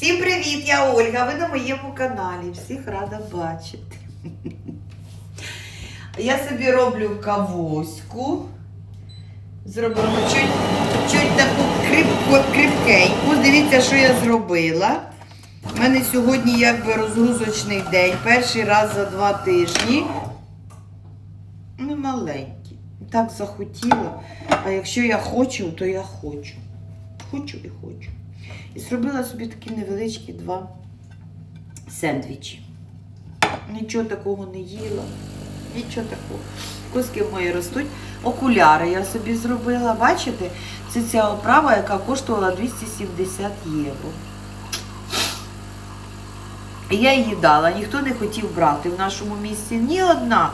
Всім привіт! Я Ольга. Ви на моєму каналі. Всіх рада бачити. Я собі роблю кавуську. Зробимо чуть, чуть таку крипку, крипкеньку. Дивіться, що я зробила. У мене сьогодні якби розгрузочний день. Перший раз за два тижні. Ну, маленький. Так захотіла. А якщо я хочу, то я хочу. Хочу і хочу. І зробила собі такі невеличкі два сендвічі. Нічого такого не їла. Нічого такого. Куски мої ростуть. Окуляри я собі зробила. Бачите? Це ця оправа, яка коштувала 270 євро. І я її дала, ніхто не хотів брати в нашому місті ні одна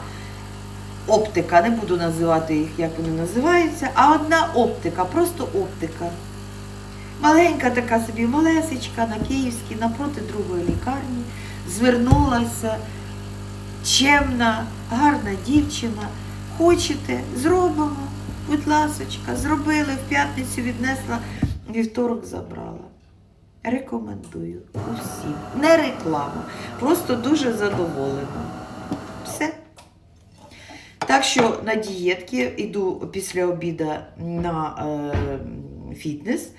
оптика, не буду називати їх, як вони називаються, а одна оптика, просто оптика. Маленька така собі, малесечка на Київській, напроти другої лікарні, звернулася, чемна, гарна дівчина. Хочете, зробимо, будь ласочка, зробили, в п'ятницю віднесла, вівторок забрала. Рекомендую усім. Не реклама, просто дуже задоволена. Все. Так що на дієтки йду після обіду на е, фітнес.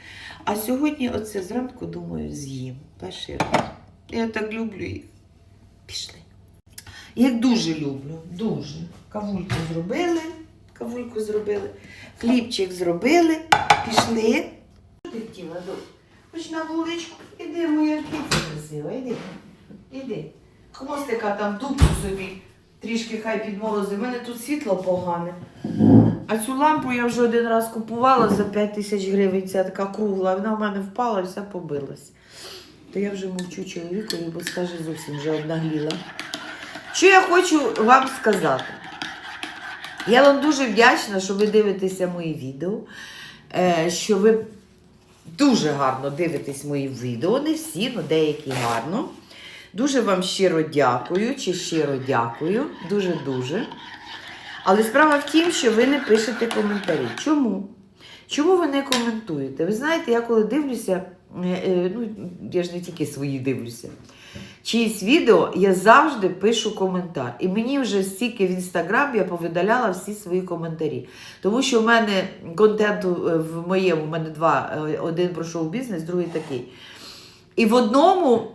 А сьогодні оце зранку, думаю, з'їм. Перший. Я так люблю їх. Пішли. Я їх дуже люблю. Дуже. Кавульку зробили. Кавульку зробили. Хлібчик зробили. Пішли. Ти хотіла? Хоч на вуличку. Іди, моя киця красива, іди. Іди. Хвостика там дубку собі. Трішки хай підморозив. У мене тут світло погане. А цю лампу я вже один раз купувала за 5 тисяч гривень, ця така кругла, вона в мене впала і вся побилась. То я вже мовчу чоловікові, бо скаже зовсім вже обнагліла. Що я хочу вам сказати? Я вам дуже вдячна, що ви дивитеся мої відео, е, що ви дуже гарно дивитесь мої відео, не всі, але деякі гарно. Дуже вам щиро дякую, чи щиро дякую, дуже-дуже. Але справа в тім, що ви не пишете коментарі. Чому? Чому ви не коментуєте? Ви знаєте, я коли дивлюся, е, е, ну, я ж не тільки свої дивлюся, чиїсь відео, я завжди пишу коментар. І мені вже стільки в інстаграм я повидаляла всі свої коментарі. Тому що в мене контенту е, в моєму, в мене два, один про шоу-бізнес, другий такий. І в одному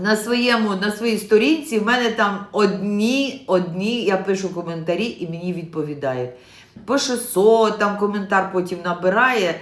на своєму, на своїй сторінці в мене там одні, одні, я пишу коментарі і мені відповідають. По 600 там коментар потім набирає.